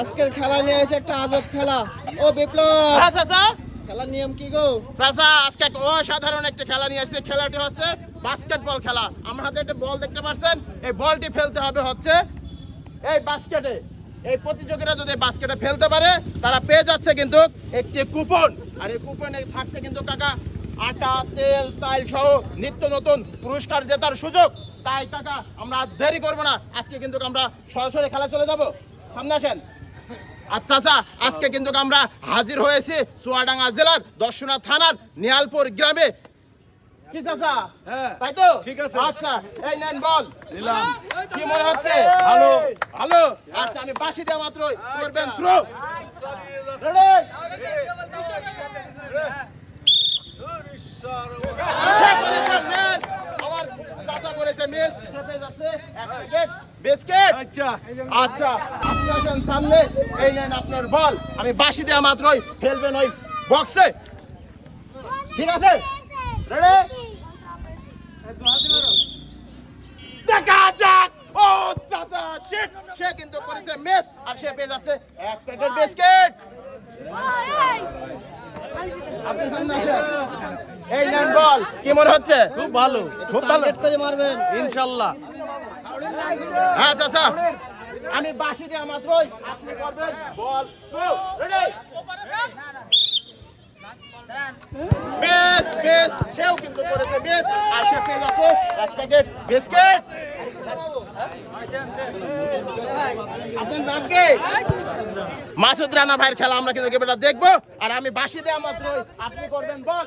আজকের খেলা নিয়ে আছে একটা আজব খেলা। ও বিপ্লব! হ্যাঁ খেলার নিয়ম কি গো? চাচা আজকে এক অসাধারণ একটা খেলা নিয়ে আসছে খেলাটি হচ্ছে বাস্কেটবল খেলা। আমার হাতে একটা বল দেখতে পাচ্ছেন। এই বলটি ফেলতে হবে হচ্ছে এই বাস্কেটে। এই প্রতিযোগীরা যদি বাস্কেটে ফেলতে পারে তারা পেয়ে যাচ্ছে কিন্তু একটি কুপন। আর এই কুপনে থাকছে কিন্তু কাকা আটা তেল চাল সহ নিত্য নতুন পুরস্কার জেতার সুযোগ। তাই কাকা আমরা আর দেরি করব না। আজকে কিন্তু আমরা সরাসরি খেলা চলে যাব। সামনে আসেন। আচ্ছা আচ্ছা আজকে কিন্তু আমরা হাজির হয়েছি চুয়াডাঙ্গা জেলার দর্শনা থানার নিয়ালপুর গ্রামে। কি চাচা? হ্যাঁ। তাই তো? ঠিক আছে। আচ্ছা এই নেন বল। নিলাম। কি মনে হচ্ছে? ভালো। ভালো? আচ্ছা আমি বাসি দেওয়া মাত্রই করবেন থ্রো আমার চাচা করেছে মিস। চেপে যাচ্ছে এক প্যাকেট বিস্কিট। আচ্ছা। আচ্ছা আপনি সামনে এই নেন আপনার বল। আমি বাসি দেওয়া মাত্রই ফেলবেন ওই বক্সে ঠিক আছে? রেডি দেখা যাক। ও চাচা শিট সে কিন্তু করেছে মিস আর সে পেয়ে যাচ্ছে এক প্যাকেট বিস্কিট। আপনি সামনে আসেন। এই নেন বল কি মনে হচ্ছে? খুব ভালো খুব ভালো। টার্গেট করে মারবেন। ইনশাল্লাহ। হ্যাঁ চাচা আমি বাসি দেওয়া মাত্রই আপনি করবেন। বল রেডি বেশ বেশ সেও কিন্তু করেছে বেশ। আর সে পেয়ে যাচ্ছে এক প্যাকেট বিস্কিট আপনার নাম কি? মাসুদ রানা ভাইয়ের খেলা আমরা কিন্তু দেখব। আর আমি বাসি দেওয়া মাত্রই আপনি করবেন বল।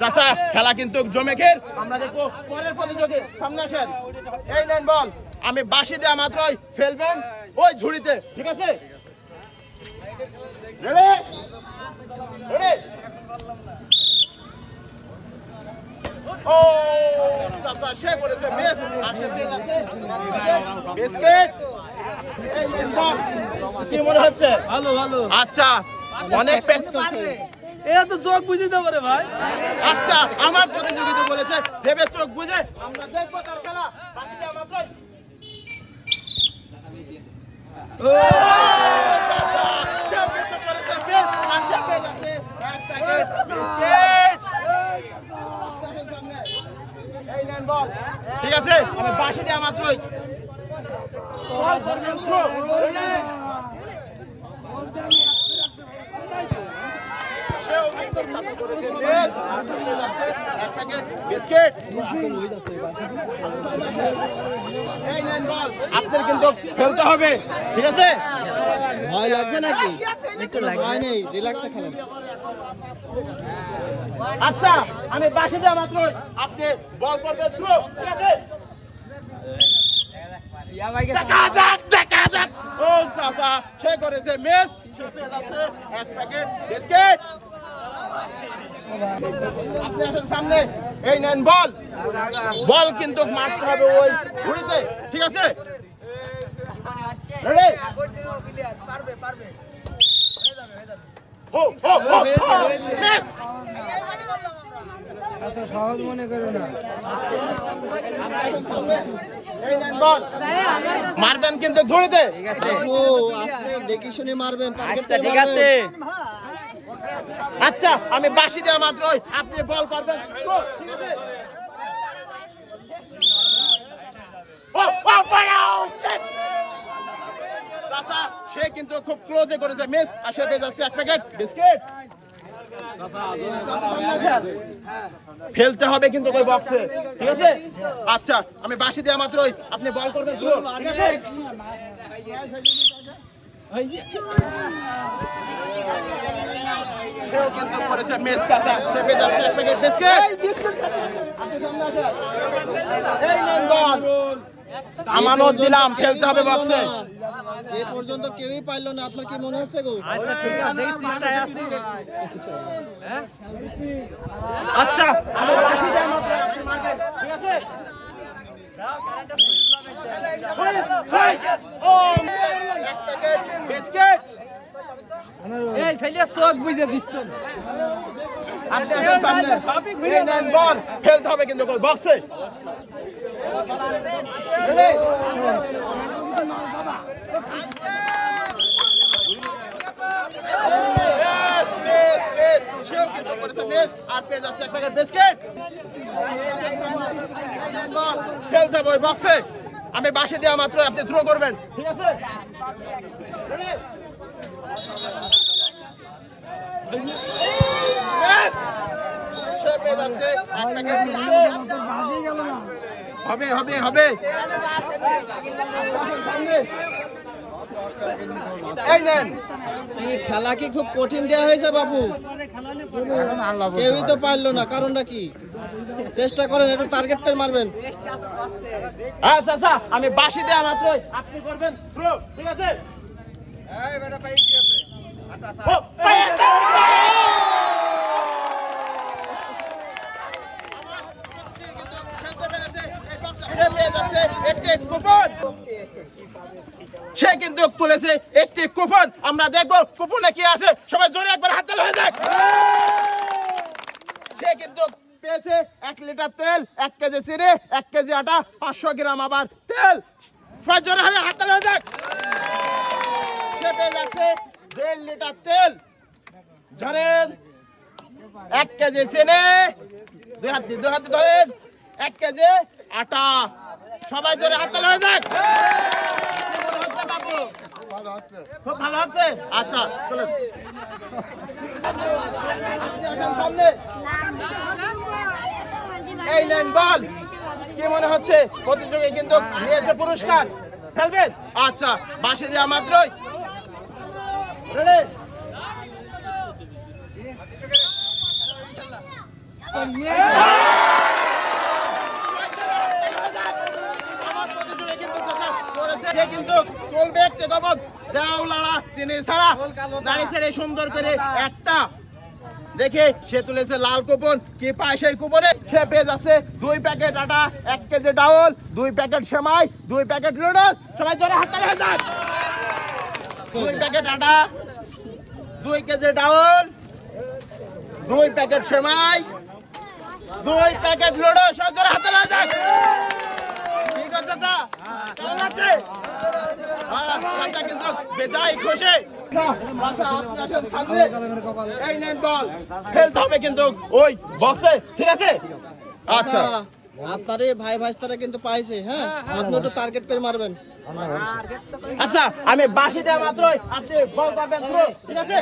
চাচা খেলা কিন্তু জমে খের আমরা দেখব পরের প্রতিযোগী সামনে আসেন। এই নেন বল। আমি বাসি দেওয়া মাত্রই ফেলবেন ওই ঝুড়িতে ঠিক আছে? রেডি রেডি ও চাচা সে করেছে মিস আর সে পেয়ে যাচ্ছে। বিস্কিট। এই নেন বল। কি মনে হচ্ছে? ভালো ভালো। আচ্ছা অনেক পেস এ তো চোখ বুঝে দেবো রে ভাই। আচ্ছা আমার প্রতিযোগিতা বলেছে দেবে চোখ বুঝে আমরা দেখব তার খেলা। বাসি দেওয়া। ঠিক আছে আমি বাসি দেওয়া মাত্রই বল করবেন throw। সেও কিন্তু চাষি করেছে বেশ, আর সে পেয়ে যাচ্ছে এক প্যাকেট বিস্কিট এই নেন বল। আপনার কিন্তু খেলতে হবে ঠিক আছে? ভয় লাগছে নাকি? একটু ভয় নেই রিল্যাক্সে খেলেন। আচ্ছা আমি বাসি দেওয়া মাত্র আপনি বল করবেন থ্রো ঠিক আছে? দেখা যাক দেখা যাক। ও চাচা সে করেছে মিস সে যাচ্ছে এক প্যাকেট বিস্কিট আপনি আসেন সামনে। এই নেন বল। বল কিন্তু মারতে হবে ওই ঠিক আছে? মিস সহজ মনে করো না এই নেন বল। মারবেন কিন্তু ঝুড়িতে। ও আজকে দেখি শুনে মারবেন আচ্ছা ঠিক আছে। আচ্ছা আমি বাসি দেওয়া মাত্রই আপনি বল করবেন। ঠিক আছে সে কিন্তু খুব ক্লোজে করেছে মিস। আর সে যাচ্ছে এক প্যাকেট বিস্কিট। ফেলতে হবে কিন্তু ওই বক্সে ঠিক আছে? আচ্ছা আমি বাসি দেওয়া মাত্রই আপনি বল করবেন। ঠিক আছে সেও কিন্তু করেছে মিস চাচা সে পেয়ে যাচ্ছে এক প্যাকেট বিস্কিট এই নেন বল আমানত দিলাম ফেলতে হবে বক্সে এই পর্যন্ত কেউই পাইলো না আপনার কি মনে হচ্ছে গো? আচ্ছা ঠিক আছে দেখি চেষ্টায় আছি। আচ্ছা আমি বাসি দেওয়া মাত্র আপনি মারবেন ঠিক আছে এক প্যাকেট বিস্কিট ছেলে চোখ বুঝে দিচ্ছ। আপনি আসেন সামনে বল। আর প্যাকেট বিস্কিট। বল হবে বক্সে। আমি বাসে দেওয়া মাত্র আপনি থ্রো করবেন। ঠিক আছে Ready? Yes! সে পেয়ে যাচ্ছে এক প্যাকেট বিস্কিট। হবে হবে হবে। কি খেলা কি খুব কঠিন দেওয়া হয়েছে বাবু কেউই তো পারল না কারণটা কি? চেষ্টা করেন একটু টার্গেটটা মারবেন। আচ্ছা আচ্ছা আমি বাসি দেওয়া মাত্রই। আপনি করবেন ঠিক আছে? সে কিন্তু তুলেছে একটি কুপন। আমরা দেখব কুপনে কি আছে। সবাই জোরে একবার হাততালি হয়ে যাক। সে কিন্তু পেয়েছে এক লিটার তেল, এক কেজি চিনি, এক কেজি আটা, পাঁচশো গ্রাম আবার তেল। সবাই জোরে হারে হাততালি হয়ে যাক। সে পেয়ে যাচ্ছে দেড় লিটার তেল। ধরেন, এক কেজি চিনি, দুই হাত দিয়ে, দুই হাত ধরেন, এক কেজি আটা। সবাই জোরে হাততালি হয়ে যাক। আচ্ছা এই বল। কি মনে হচ্ছে? কিন্তু আচ্ছা বাসে দেওয়া মাত্রই দেখে সে তুলেছে লাল কুপন। কি পায় সেই কুপনে? সে পেয়ে দুই প্যাকেট আটা, এক কেজি ডাউল, দুই প্যাকেট সেমাই, দুই প্যাকেট সবাই জোরে হাত তালি দুই প্যাকেট আটা দুই কেজি ডাউল দুই প্যাকেট সেমাই দুই প্যাকেট নুডলস সবাই জোরে হাত হয়ে যাক ঠিক আছে চাচা কেমন লাগছে? হ্যাঁ, কিন্তু বেজায় খুশি। চাচা, আপনি আসেন সামনে। এই নেন বল। খেলতে হবে কিন্তু ওই বক্সে ঠিক আছে? আচ্ছা। আপনার ভাই ভাইস্তারা কিন্তু পাইছে হ্যাঁ? আপনি একটু টার্গেট করে মারবেন। আচ্ছা আমি বাসি দেওয়া মাত্রই আপনি বল করবেন ঠিক আছে।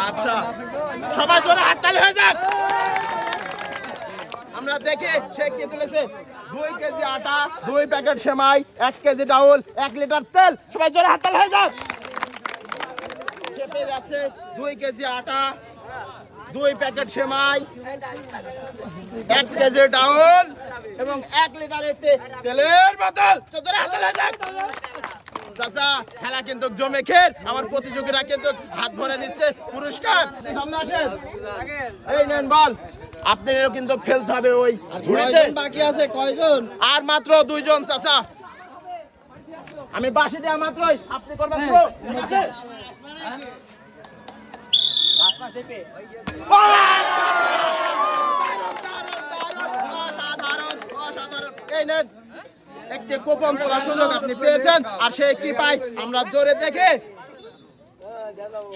আচ্ছা সবাই হাততালি হয়ে যাক আমরা দেখে সে কি তুলেছে দুই কেজি আটা, দুই প্যাকেট সেমাই, এক কেজি ডাউল, এক লিটার তেল। সবাই জোরে হাততালি হয়ে সে পেয়ে যাচ্ছে দুই কেজি আটা, দুই প্যাকেট সেমাই, এক কেজি ডাউল এবং এক লিটার একটি তেলের বোতল। তো ধরে হাতে লাগে যাক। চাচা, খেলা কিন্তু জমে খের। আমার প্রতিযোগীরা কিন্তু হাত ভরে দিচ্ছে পুরস্কার। সামনে আসেন? এই নেন বল। আপনাদেরও কিন্তু ফেলতে হবে ওই ঝুড়িতে। বাকি আছে? কয়জন? আর মাত্র দুইজন চাচা। আমি বাসি দেওয়া মাত্রই। আপনি করবেন নেন, একটি কুপন তোলার সুযোগ আপনি পেয়েছেন আর সে কি পায় আমরা জোরে দেখে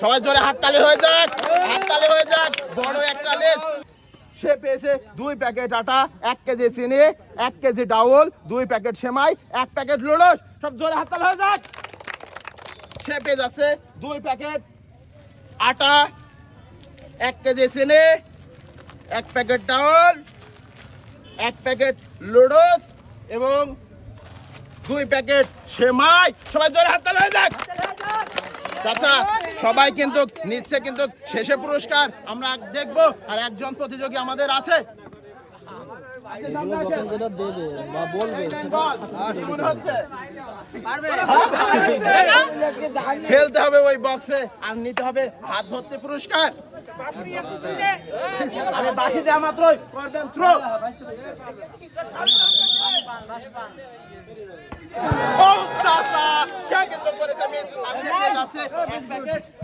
সবাই জোরে হাততালি হয়ে যাক হাততালি হয়ে যাক। বড় একটা লেজ। সে পেয়েছে দুই প্যাকেট আটা এক কেজি চিনি এক কেজি ডাউল দুই প্যাকেট সেমাই এক প্যাকেট লুডোস সব জোরে হাততালি হয়ে যাক। সে পেয়ে যাচ্ছে দুই প্যাকেট আটা এক কেজি চিনি এক প্যাকেট ডাউল এক প্যাকেট লুডোস এবং দুই প্যাকেট সেমাই। সবাই জোরে হাততালি হয়ে যাক। চাচা সবাই কিন্তু নিচ্ছে কিন্তু শেষে পুরস্কার। আমরা দেখব আর একজন প্রতিযোগী আমাদের আছে। হচ্ছে? ফেলতে হবে ওই বক্সে আর নিতে হবে হাত ভর্তি পুরস্কার। বাসি দেওয়া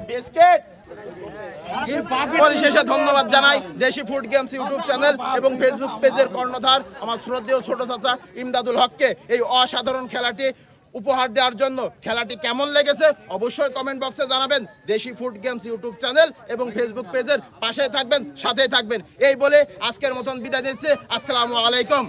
বিস্কিট পরিশেষে ধন্যবাদ জানাই Desi food games YouTube channel এবং ফেসবুক পেজের কর্ণধার আমার শ্রদ্ধেয় ছোট চাচা ইমদাদুল হককে এই অসাধারণ খেলাটি উপহার দেওয়ার জন্য। খেলাটি কেমন লেগেছে অবশ্যই কমেন্ট বক্সে জানাবেন। Desi food games YouTube channel এবং ফেসবুক পেজের পাশে থাকবেন সাথেই থাকবেন। এই বলে আজকের মতন বিদায় দিচ্ছে আসসালামু আলাইকুম।